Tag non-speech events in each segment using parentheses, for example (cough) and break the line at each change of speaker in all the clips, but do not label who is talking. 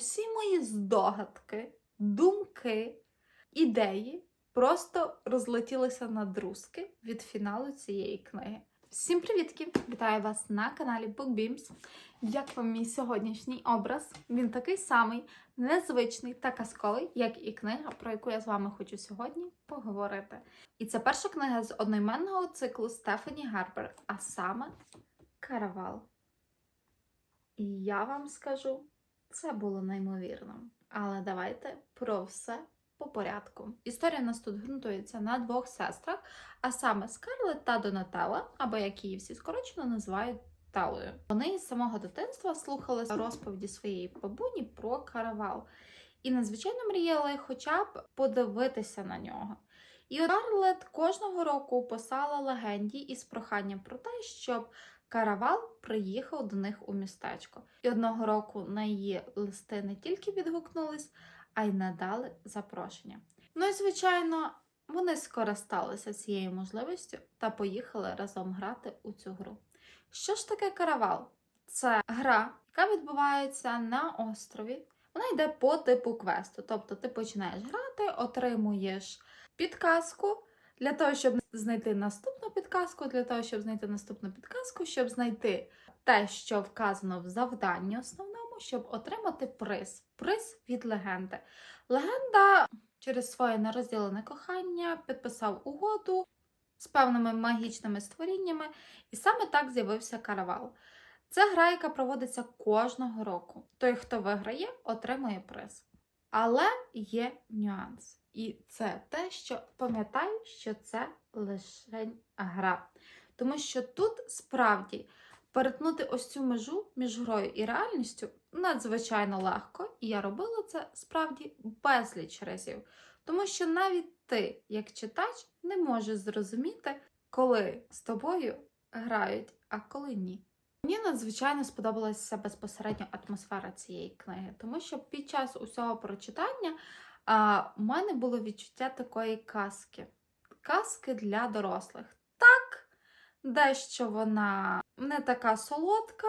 усі мої здогадки, думки, ідеї просто розлетілися на друзки від фіналу цієї книги. Всім привітки! Вітаю вас на каналі BookBeams. Як вам мій сьогоднішній образ? Він такий самий незвичний та казковий, як і книга, про яку я з вами хочу сьогодні поговорити. І це перша книга з одноіменного циклу Стефані Гарбер, а саме Каравал. І я вам скажу, це було неймовірно. Але давайте про все по порядку. Історія нас тут ґрунтується на двох сестрах, а саме Скарлет та Донателла, або як її всі скорочено називають Талою. Вони з самого дитинства слухали розповіді своєї бабуні про каравал і надзвичайно мріяли хоча б подивитися на нього. І Скарлет кожного року писала легенді із проханням про те, щоб каравал приїхав до них у містечко. І одного року на її листи не тільки відгукнулись, а й надали запрошення. Ну і звичайно, вони скористалися цією можливістю та поїхали разом грати у цю гру. Що ж таке каравал? Це гра, яка відбувається на острові. Вона йде по типу квесту. Тобто ти починаєш грати, отримуєш підказку для того, щоб знайти наступну підказку, для того, щоб знайти наступну підказку, щоб знайти те, що вказано в завданні основному, щоб отримати приз. Приз від легенди. Легенда через своє нерозділене кохання підписав угоду з певними магічними створіннями, і саме так з'явився каравал. Це гра, яка проводиться кожного року. Той, хто виграє, отримує приз. Але є нюанс. І це те, що пам'ятаю, що це лише гра. Тому що тут справді перетнути ось цю межу між грою і реальністю надзвичайно легко, і я робила це справді безліч разів. Тому що навіть ти, як читач, не можеш зрозуміти, коли з тобою грають, а коли ні. Мені надзвичайно сподобалася безпосередньо атмосфера цієї книги, тому що під час усього прочитання а, у мене було відчуття такої казки. Казки для дорослих. Так, дещо вона не така солодка,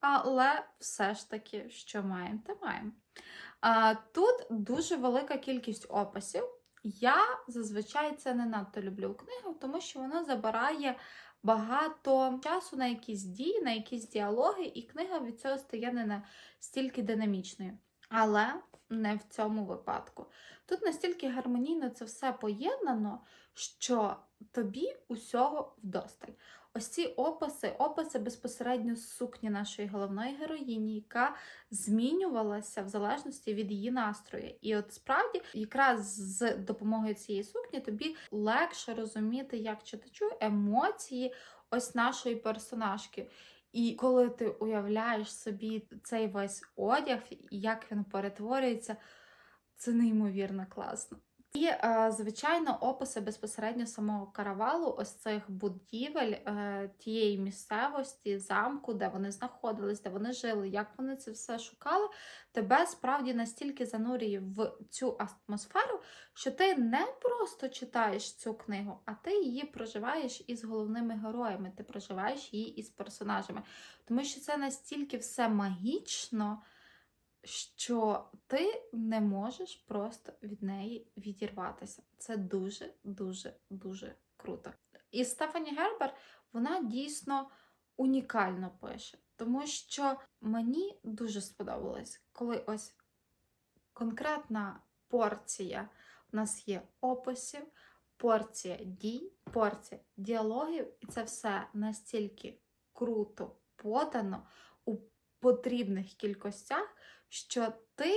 але все ж таки, що маємо, те маємо. А, Тут дуже велика кількість описів. Я зазвичай це не надто люблю у книгах, тому що воно забирає багато часу на якісь дії, на якісь діалоги, і книга від цього стає не настільки динамічною. Але не в цьому випадку. Тут настільки гармонійно це все поєднано, що тобі усього вдосталь. Ось ці описи, описи безпосередньо з сукні нашої головної героїні, яка змінювалася в залежності від її настрою. І от справді, якраз з допомогою цієї сукні, тобі легше розуміти, як читачу емоції ось нашої персонажки. І коли ти уявляєш собі цей весь одяг, як він перетворюється, це неймовірно класно. І, е, звичайно, описи безпосередньо самого каравалу, ось цих будівель, е, тієї місцевості, замку, де вони знаходились, де вони жили, як вони це все шукали, тебе справді настільки занурює в цю атмосферу, що ти не просто читаєш цю книгу, а ти її проживаєш із головними героями, ти проживаєш її із персонажами. Тому що це настільки все магічно що ти не можеш просто від неї відірватися. Це дуже, дуже, дуже круто. І Стефані Гербер вона дійсно унікально пише, тому що мені дуже сподобалось, коли ось конкретна порція у нас є описів, порція дій, порція діалогів, і це все настільки круто подано у потрібних кількостях, що ти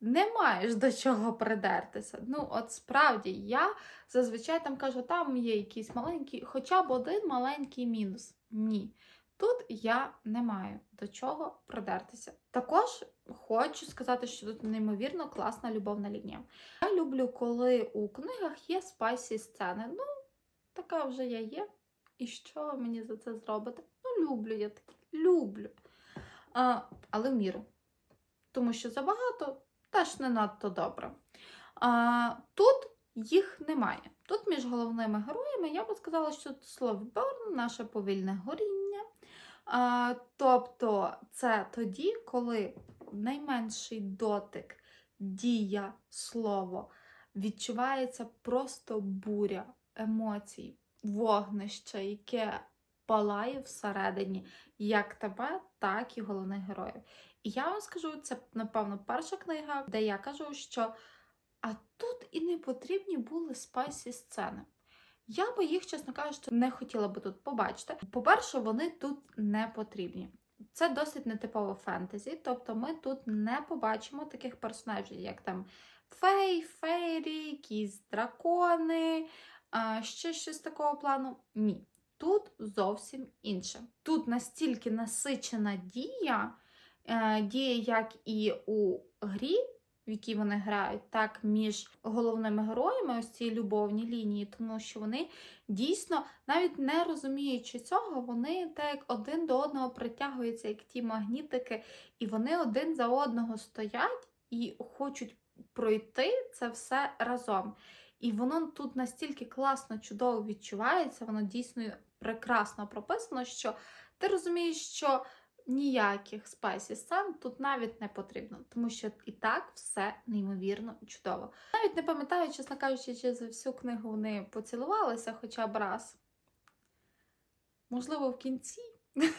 не маєш до чого придертися. Ну, от справді, я зазвичай там кажу, там є якийсь маленький, хоча б один маленький мінус. Ні. Тут я не маю до чого придертися. Також хочу сказати, що тут неймовірно класна любовна лінія. Я люблю, коли у книгах є спайсі сцени. Ну, така вже я є. І що мені за це зробите? Ну, люблю я таке, люблю. А, Але в міру тому що забагато теж не надто добре. А, Тут їх немає. Тут між головними героями я би сказала, що Словберн наше повільне горіння. А, Тобто це тоді, коли найменший дотик, дія, слово відчувається просто буря емоцій, вогнище, яке палає всередині як тебе, так і головних героїв. Я вам скажу, це, напевно, перша книга, де я кажу, що а тут і не потрібні були спайсі сцени. Я би їх, чесно кажучи, не хотіла би тут побачити. По-перше, вони тут не потрібні. Це досить нетипове фентезі, тобто ми тут не побачимо таких персонажів, як там фей, фейрі, якісь дракони, ще щось такого плану. Ні. Тут зовсім інше. Тут настільки насичена дія, е, дія як і у грі, в якій вони грають, так між головними героями, ось цієї любовні лінії, тому що вони дійсно, навіть не розуміючи цього, вони так один до одного притягуються, як ті магнітики, і вони один за одного стоять і хочуть пройти це все разом. І воно тут настільки класно, чудово відчувається, воно дійсно прекрасно прописано, що ти розумієш, що ніяких спайсі сцен тут навіть не потрібно, тому що і так все неймовірно чудово. Навіть не пам'ятаю, чесно кажучи, чи за всю книгу вони поцілувалися хоча б раз. Можливо, в кінці. (laughs)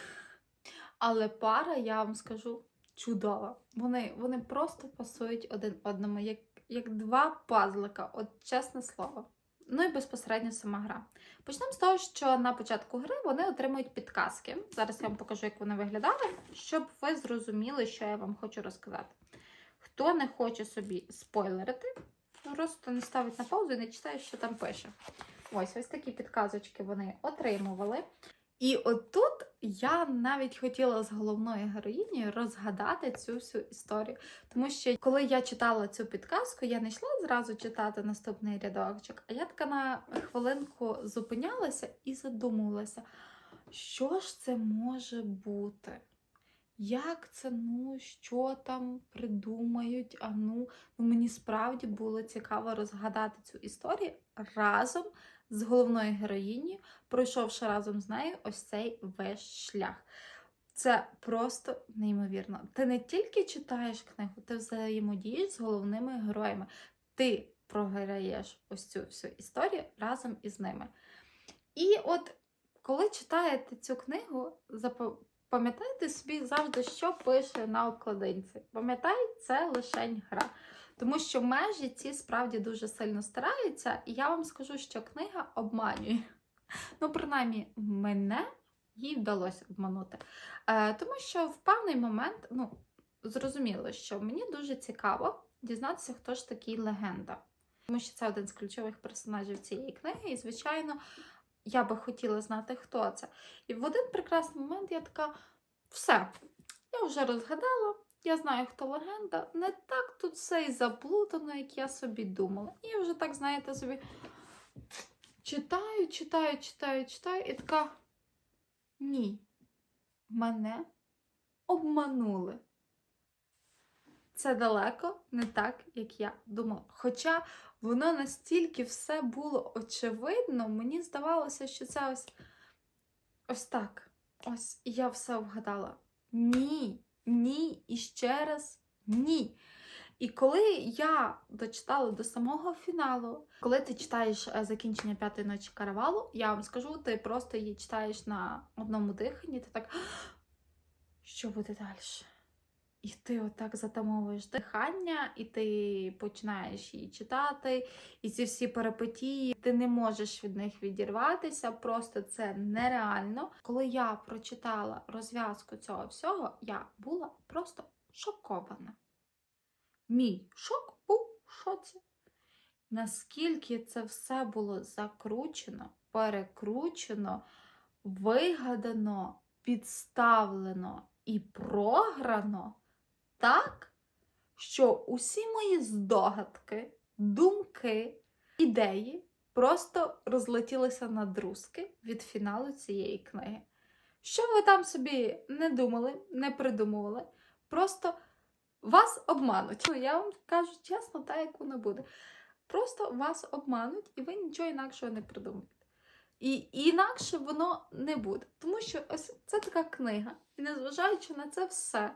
Але пара, я вам скажу, чудова. Вони, вони просто пасують один одному, як, як два пазлика, от чесне слово. Ну і безпосередньо сама гра. Почнемо з того, що на початку гри вони отримують підказки. Зараз я вам покажу, як вони виглядали, щоб ви зрозуміли, що я вам хочу розказати. Хто не хоче собі спойлерити, просто не ставить на паузу і не читає, що там пише. Ось ось такі підказочки вони отримували. І отут я навіть хотіла з головною героїнею розгадати цю всю історію. Тому що коли я читала цю підказку, я не йшла зразу читати наступний рядочок, а я така на хвилинку зупинялася і задумувалася, що ж це може бути? Як це, ну, що там придумають? А ну, ну мені справді було цікаво розгадати цю історію разом з головною героїнею, пройшовши разом з нею ось цей весь шлях. Це просто неймовірно. Ти не тільки читаєш книгу, ти взаємодієш з головними героями. Ти програєш ось цю всю історію разом із ними. І от коли читаєте цю книгу, запам'ятайте собі завжди, що пише на обкладинці. Пам'ятай, це лишень гра. Тому що межі ці справді дуже сильно стараються, і я вам скажу, що книга обманює. Ну, принаймні, мене їй вдалося обманути. Е, Тому що в певний момент, ну, зрозуміло, що мені дуже цікаво дізнатися, хто ж такий легенда. Тому що це один з ключових персонажів цієї книги, і, звичайно, я би хотіла знати, хто це. І в один прекрасний момент я така: все, я вже розгадала. Я знаю, хто легенда. Не так тут все і заплутано, як я собі думала. І я вже так, знаєте, собі читаю, читаю, читаю, читаю, і така. Ні, мене обманули. Це далеко не так, як я думала. Хоча воно настільки все було очевидно, мені здавалося, що це ось ось так. Ось я все вгадала. Ні. Ні, і ще раз ні. І коли я дочитала до самого фіналу, коли ти читаєш е, закінчення п'ятої ночі каравалу, я вам скажу, ти просто її читаєш на одному диханні, ти так, що буде далі? І ти отак затамовуєш дихання, і ти починаєш її читати, і ці всі перипетії, ти не можеш від них відірватися, просто це нереально. Коли я прочитала розв'язку цього всього, я була просто шокована. Мій шок був в шоці. Наскільки це все було закручено, перекручено, вигадано, підставлено і програно так, що усі мої здогадки, думки, ідеї просто розлетілися на друзки від фіналу цієї книги. Що ви там собі не думали, не придумували, просто вас обмануть. Ну, Я вам кажу чесно, так як воно буде. Просто вас обмануть, і ви нічого інакшого не придумаєте. І, і інакше воно не буде. Тому що ось це така книга. І незважаючи на це все,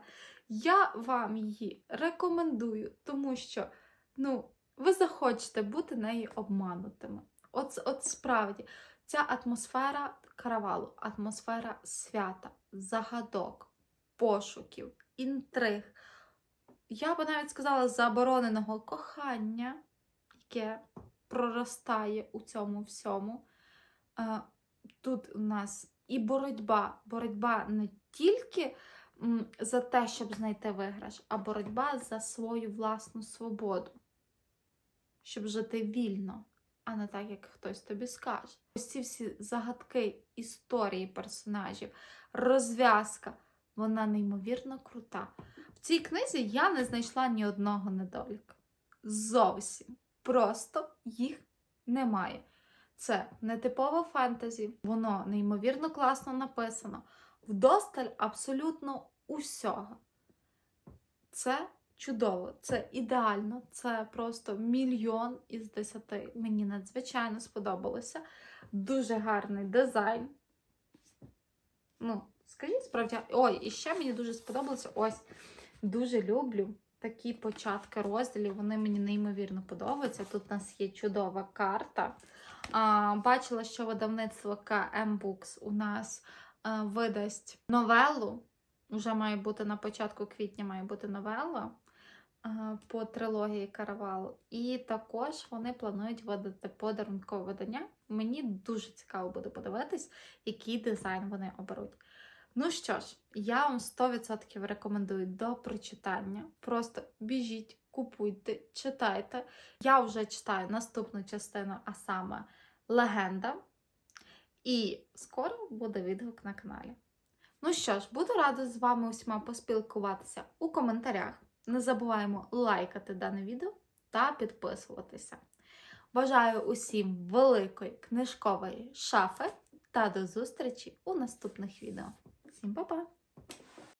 Я вам її рекомендую, тому що ну, ви захочете бути нею обманутими. От, от справді, ця атмосфера каравалу, атмосфера свята, загадок, пошуків, інтриг. Я би навіть сказала забороненого кохання, яке проростає у цьому всьому. Е, Тут у нас і боротьба. Боротьба не тільки за те, щоб знайти виграш, а боротьба за свою власну свободу, щоб жити вільно, а не так, як хтось тобі скаже. Ось ці всі загадки історії персонажів, розв'язка, вона неймовірно крута. В цій книзі я не знайшла ні одного недоліка. Зовсім. Просто їх немає. Це нетипове фентезі, воно неймовірно класно написано. Вдосталь абсолютно усього. Це чудово, це ідеально, це просто мільйон із десяти. Мені надзвичайно сподобалося. Дуже гарний дизайн. Ну, скажіть справді, ой, і ще мені дуже сподобалося. Ось дуже люблю такі початки розділів. Вони мені неймовірно подобаються. Тут у нас є чудова карта. А, бачила, що видавництво KM Books у нас видасть новелу. Уже має бути на початку квітня має бути новела по трилогії Каравал. І також вони планують видати подарункове видання. Мені дуже цікаво буде подивитись, який дизайн вони оберуть. Ну що ж, я вам 100% рекомендую до прочитання. Просто біжіть, купуйте, читайте. Я вже читаю наступну частину, а саме Легенда. І скоро буде відгук на каналі. Ну що ж, буду рада з вами усіма поспілкуватися у коментарях. Не забуваємо лайкати дане відео та підписуватися. Бажаю усім великої книжкової шафи та до зустрічі у наступних відео. Всім па-па!